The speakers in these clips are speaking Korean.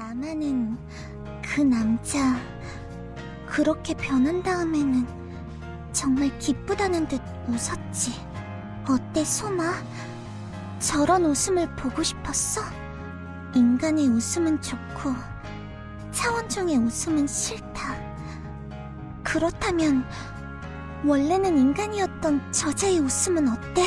나만은 그 남자 그렇게 변한 다음에는 정말 기쁘다는 듯 웃었지. 어때, 소마? 저런 웃음을 보고 싶었어? 인간의 웃음은 좋고 차원종의 웃음은 싫다. 그렇다면 원래는 인간이었던 저자의 웃음은 어때?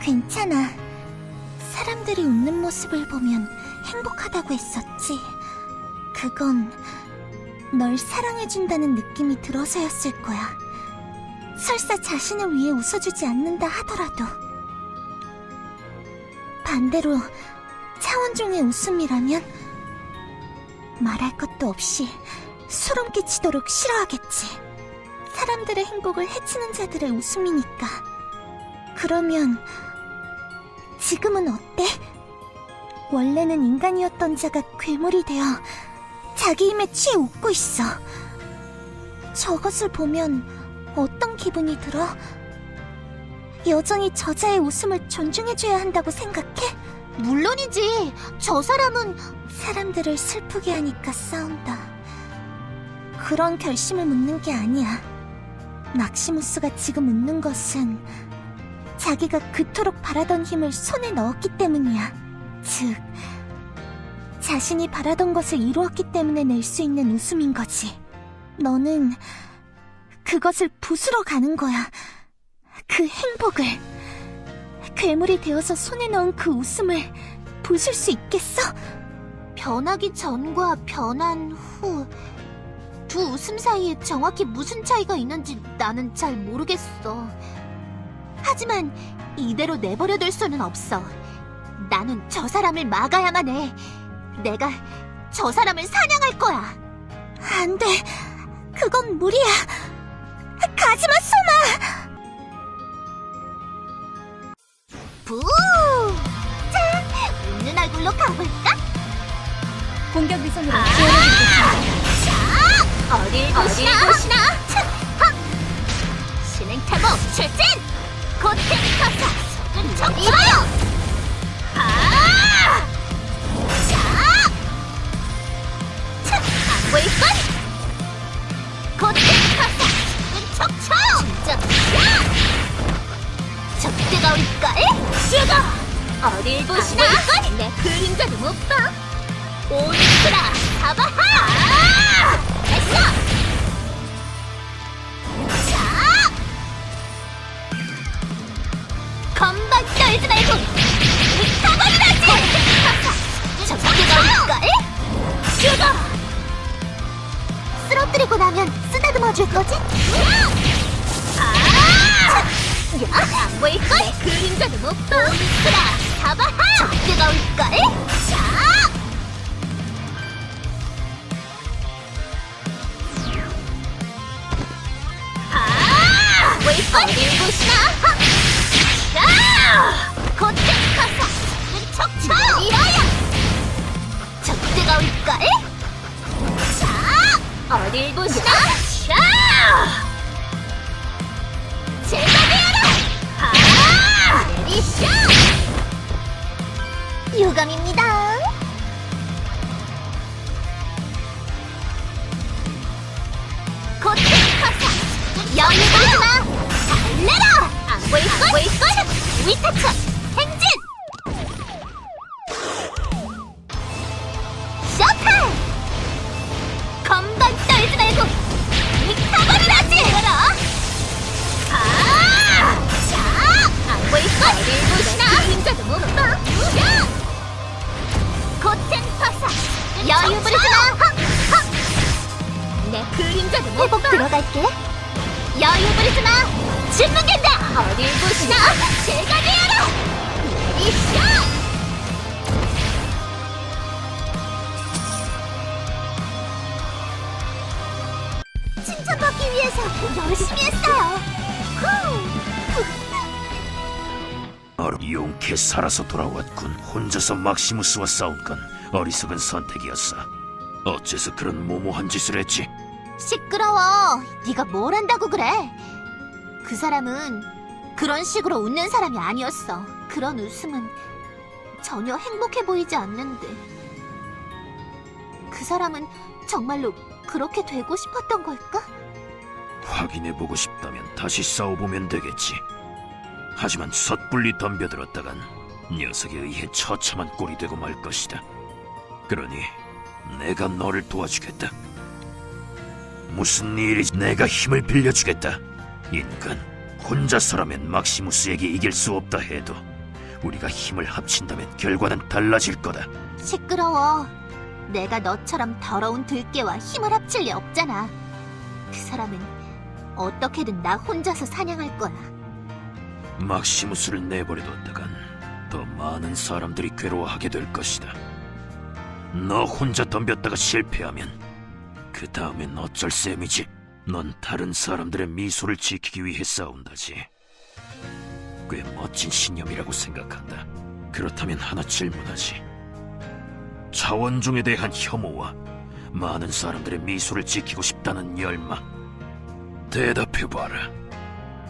괜찮아. 사람들이 웃는 모습을 보면 행복하다고 했었지. 그건 널 사랑해준다는 느낌이 들어서였을 거야. 설사 자신을 위해 웃어주지 않는다 하더라도. 반대로 차원종의 웃음이라면 말할 것도 없이 소름 끼치도록 싫어하겠지. 사람들의 행복을 해치는 자들의 웃음이니까. 그러면 지금은 어때? 원래는 인간이었던 자가 괴물이 되어 자기 힘에 취해 웃고 있어. 저것을 보면 어떤 기분이 들어? 여전히 저자의 웃음을 존중해줘야 한다고 생각해? 물론이지. 저 사람은 사람들을 슬프게 하니까 싸운다. 그런 결심을 묻는 게 아니야. 막시무스가 지금 웃는 것은 자기가 그토록 바라던 힘을 손에 넣었기 때문이야. 즉, 자신이 바라던 것을 이루었기 때문에 낼 수 있는 웃음인 거지. 너는 그것을 부수러 가는 거야. 그 행복을. 괴물이 되어서 손에 넣은 그 웃음을 부술 수 있겠어? 변하기 전과 변한 후. 두 웃음 사이에 정확히 무슨 차이가 있는지 나는 잘 모르겠어. 하지만 이대로 내버려둘 수는 없어. 나는 저 사람을 막아야만 해. 내가 저 사람을 사냥할 거야. 안 돼. 그건 무리야. 가지마, 소마! 부! 자, 웃는 얼굴로 가볼까? 공격 위성으로 아! 지원해드리겠습니다. 자! 어딜 보시나? 어딜 보시나? 신행 타고 출진! 고탱 가사! 속은 정이요! 아! 진짜 야! 적대가 올걸? 슈가! 어딜 보시나? 내 그림자도 못 봐! 오니스라 사바하! 아! 됐어! 거지? 보일걸? 내 그림자도 못 봐! 사바하! 적대가 올걸? 자! 아! 왜 어딜 보시나? 자! 고택 가사! 척쳐! 이라야! 적대가 올걸? 자! 어딜 보시나? 유감입니다. 고택 가사! 여유 부리지 마! 달래라! 안 보일걸? 안 보일걸? 위타처! 들어갈게. 여유 부리지 마. 짓는겠다. 어딜 보시나? 제가 되어라. 내리쇼. 칭찬받기 위해서 열심히 했어요. 후. 어른 용케 살아서 돌아왔군. 혼자서 막시무스와 싸운 건 어리석은 선택이었어. 어째서 그런 모모한 짓을 했지? 시끄러워. 네가 뭘 한다고 그래? 그 사람은 그런 식으로 웃는 사람이 아니었어. 그런 웃음은 전혀 행복해 보이지 않는데. 그 사람은 정말로 그렇게 되고 싶었던 걸까? 확인해보고 싶다면 다시 싸워보면 되겠지. 하지만 섣불리 덤벼들었다간 녀석에 의해 처참한 꼴이 되고 말 것이다. 그러니 내가 너를 도와주겠다. 무슨 일이 내가 힘을 빌려주겠다. 인간 혼자서라면 막시무스에게 이길 수 없다 해도 우리가 힘을 합친다면 결과는 달라질 거다. 시끄러워. 내가 너처럼 더러운 들깨와 힘을 합칠 리 없잖아. 그 사람은 어떻게든 나 혼자서 사냥할 거야. 막시무스를 내버려뒀다간 더 많은 사람들이 괴로워하게 될 것이다. 너 혼자 덤볐다가 실패하면 그 다음엔 어쩔 셈이지. 넌 다른 사람들의 미소를 지키기 위해 싸운다지. 꽤 멋진 신념이라고 생각한다. 그렇다면 하나 질문하지. 차원종에 대한 혐오와 많은 사람들의 미소를 지키고 싶다는 열망. 대답해봐라.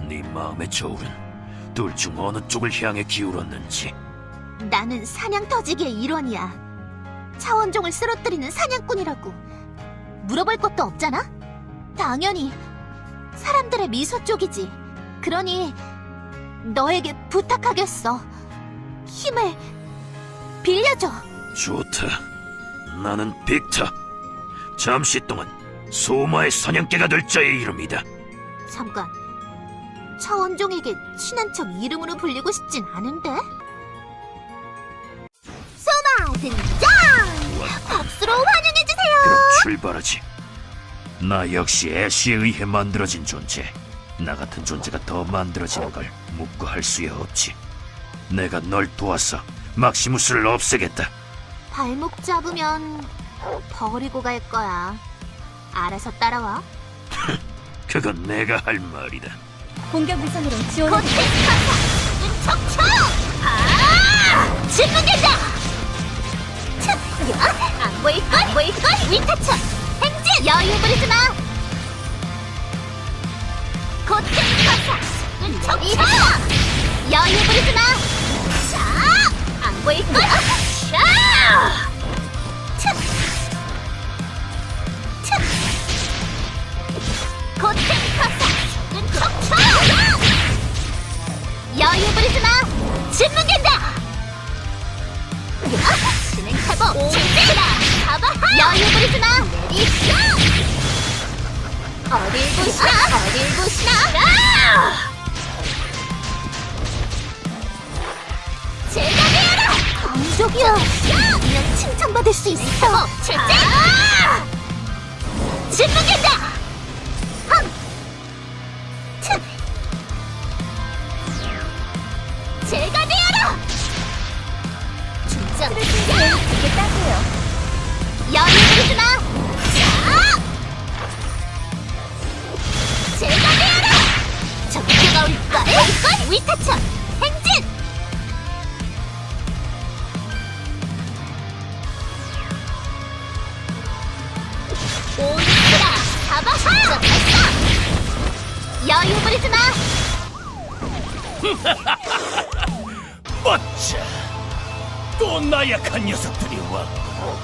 네 마음의 저울은 둘 중 어느 쪽을 향해 기울었는지 나는 사냥 터지기의 일원이야. 차원종을 쓰러뜨리는 사냥꾼이라고. 물어볼 것도 없잖아? 당연히 사람들의 미소 쪽이지. 그러니 너에게 부탁하겠어. 힘을 빌려줘. 좋다. 나는 빅터. 잠시 동안 소마의 사냥개가 될 자의 이름이다. 잠깐. 차원종에게 친한 척 이름으로 불리고 싶진 않은데? 소마 등장! 박수로 환영해주세요! 그럼 출발하지. 나 역시 애쉬에 의해 만들어진 존재. 나 같은 존재가 더 만들어지는 걸 묵고할 수야 없지. 내가 널 도와서 막시무스를 없애겠다. 발목 잡으면 버리고 갈 거야. 알아서 따라와. 그건 내가 할 말이다. 공격 위선으로 지원. 척척! 아! 진무겠다! 안 보일걸? 안 보일걸? 위타쳐! 행진! 여유 부리지 마! 고트 파사! 척척! 여유 부리지 마! 자! 안 보일걸? 자! 강적이야! 그냥 칭찬받을 수 있어! 실제! 여유 부리지 마! 멋져. 또 나약한 녀석들이 왔고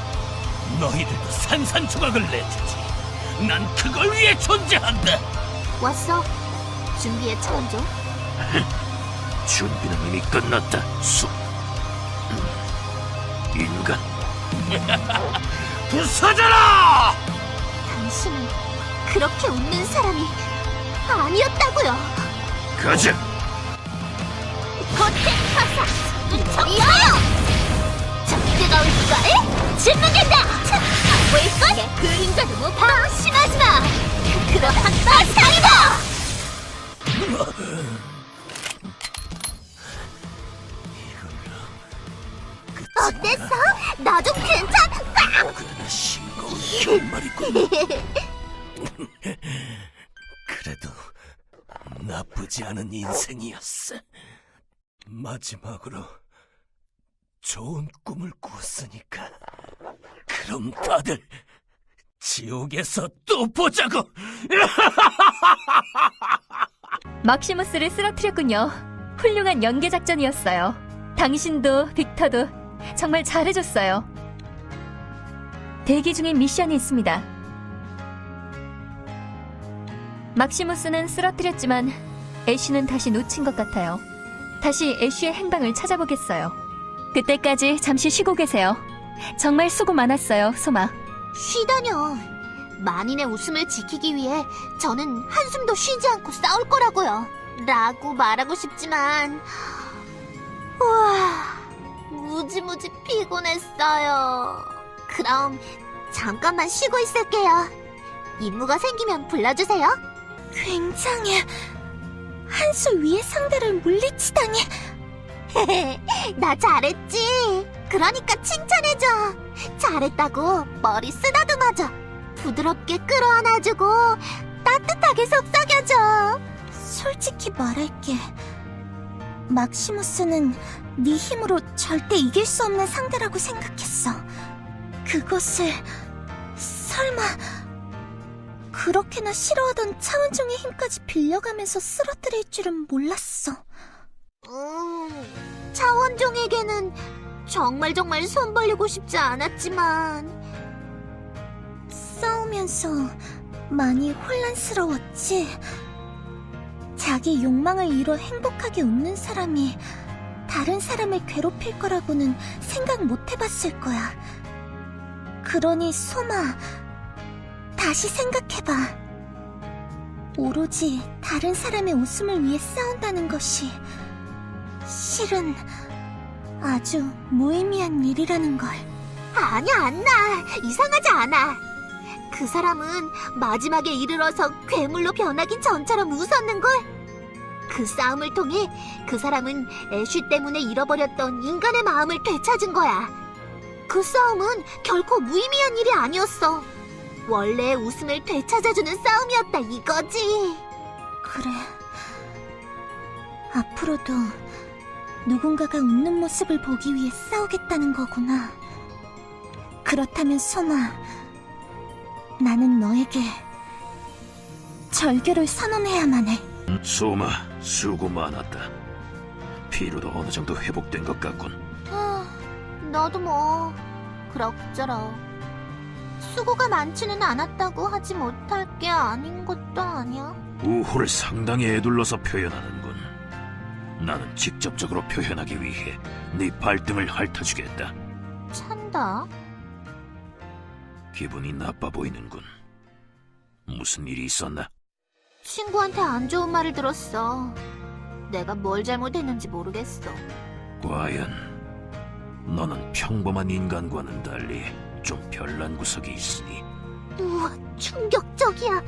너희들도 산산조각을 내주지. 난 그걸 위해 존재한다. 왔어. 준비해, 차원종. 준비는 이미 끝났다. 수. 인간. 부서져라! 당신은 그렇게 웃는 사람이 아니었다고요. 가자. 고택 파사! 이어요! 적대가 올까? 진무겠다! 보일걸? 내 그림자도 못 방심하지 마! 그럼 한방 사이버! 어땠어? 나 좀 괜찮아? 꽤나 싱거운 현말이군. 나쁘지 않은 인생이었어. 마지막으로 좋은 꿈을 꾸었으니까. 그럼 다들 지옥에서 또 보자고. 막시무스를 쓰러뜨렸군요. 훌륭한 연계 작전이었어요. 당신도 빅터도 정말 잘해줬어요. 대기 중인 미션이 있습니다. 막시무스는 쓰러뜨렸지만 애쉬는 다시 놓친 것 같아요. 다시 애쉬의 행방을 찾아보겠어요. 그때까지 잠시 쉬고 계세요. 정말 수고 많았어요, 소마. 쉬다뇨. 만인의 웃음을 지키기 위해 저는 한숨도 쉬지 않고 싸울 거라고요. 라고 말하고 싶지만, 우와, 무지무지 피곤했어요. 그럼 잠깐만 쉬고 있을게요. 임무가 생기면 불러주세요. 굉장해. 한 수 위의 상대를 물리치다니. 나 잘했지. 그러니까 칭찬해줘. 잘했다고 머리 쓰다듬어줘. 부드럽게 끌어안아주고 따뜻하게 속삭여줘. 솔직히 말할게. 막시무스는 네 힘으로 절대 이길 수 없는 상대라고 생각했어. 그것을 설마 그렇게나 싫어하던 차원종의 힘까지 빌려가면서 쓰러뜨릴 줄은 몰랐어. 음, 차원종에게는 정말 정말 손 벌리고 싶지 않았지만 싸우면서 많이 혼란스러웠지. 자기 욕망을 이뤄 행복하게 웃는 사람이 다른 사람을 괴롭힐 거라고는 생각 못 해봤을 거야. 그러니 소마, 다시 생각해봐. 오로지 다른 사람의 웃음을 위해 싸운다는 것이 실은 아주 무의미한 일이라는 걸. 아니야, 안나. 이상하지 않아. 그 사람은 마지막에 이르러서 괴물로 변하긴 전처럼 웃었는걸. 그 싸움을 통해 그 사람은 애쉬 때문에 잃어버렸던 인간의 마음을 되찾은 거야. 그 싸움은 결코 무의미한 일이 아니었어. 원래 웃음을 되찾아주는 싸움이었다 이거지. 그래. 앞으로도 누군가가 웃는 모습을 보기 위해 싸우겠다는 거구나. 그렇다면 소마, 나는 너에게 절교를 선언해야만 해. 소마, 수고 많았다. 피로도 어느 정도 회복된 것 같군. 아, 너도 뭐 그럭저럭 수고가 많지는 않았다고 하지 못할 게 아닌 것도 아니야. 우호를 상당히 애둘러서 표현하는군. 나는 직접적으로 표현하기 위해 네 발등을 핥아주겠다. 찬다. 기분이 나빠 보이는군. 무슨 일이 있었나? 친구한테 안 좋은 말을 들었어. 내가 뭘 잘못했는지 모르겠어. 과연 너는 평범한 인간과는 달리 좀 별난 구석이 있으니 우와, 충격적이야.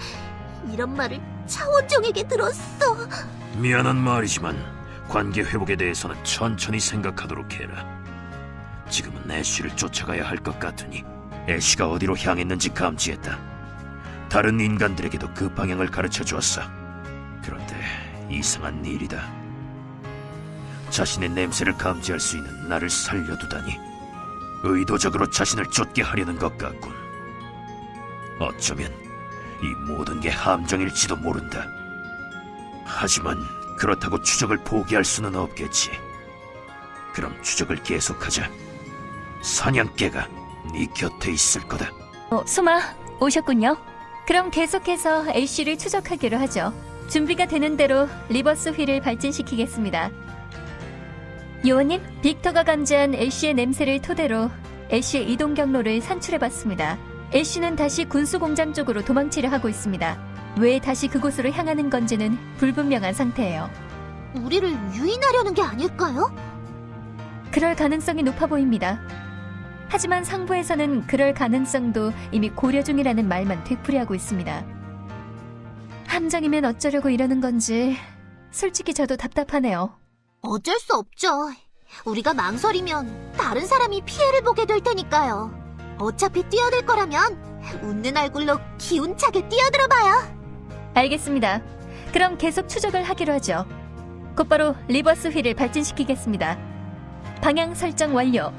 이런 말을 차원종에게 들었어. 미안한 말이지만 관계 회복에 대해서는 천천히 생각하도록 해라. 지금은 애쉬를 쫓아가야 할 것 같으니 애쉬가 어디로 향했는지 감지했다. 다른 인간들에게도 그 방향을 가르쳐 주었어. 그런데 이상한 일이다. 자신의 냄새를 감지할 수 있는 나를 살려두다니 의도적으로 자신을 쫓게 하려는 것 같군. 어쩌면 이 모든 게 함정일지도 모른다. 하지만 그렇다고 추적을 포기할 수는 없겠지. 그럼 추적을 계속하자. 사냥개가 네 곁에 있을 거다. 어, 소마, 오셨군요. 그럼 계속해서 애쉬를 추적하기로 하죠. 준비가 되는 대로 리버스 휠을 발진시키겠습니다. 요원님, 빅터가 감지한 애쉬의 냄새를 토대로 애쉬의 이동 경로를 산출해봤습니다. 애쉬는 다시 군수 공장 쪽으로 도망치려 하고 있습니다. 왜 다시 그곳으로 향하는 건지는 불분명한 상태예요. 우리를 유인하려는 게 아닐까요? 그럴 가능성이 높아 보입니다. 하지만 상부에서는 그럴 가능성도 이미 고려 중이라는 말만 되풀이하고 있습니다. 함정이면 어쩌려고 이러는 건지 솔직히 저도 답답하네요. 어쩔 수 없죠. 우리가 망설이면 다른 사람이 피해를 보게 될 테니까요. 어차피 뛰어들 거라면 웃는 얼굴로 기운차게 뛰어들어 봐요. 알겠습니다. 그럼 계속 추적을 하기로 하죠. 곧바로 리버스 휠을 발진시키겠습니다. 방향 설정 완료.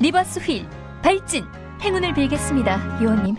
리버스 휠 발진. 행운을 빌겠습니다, 요원님.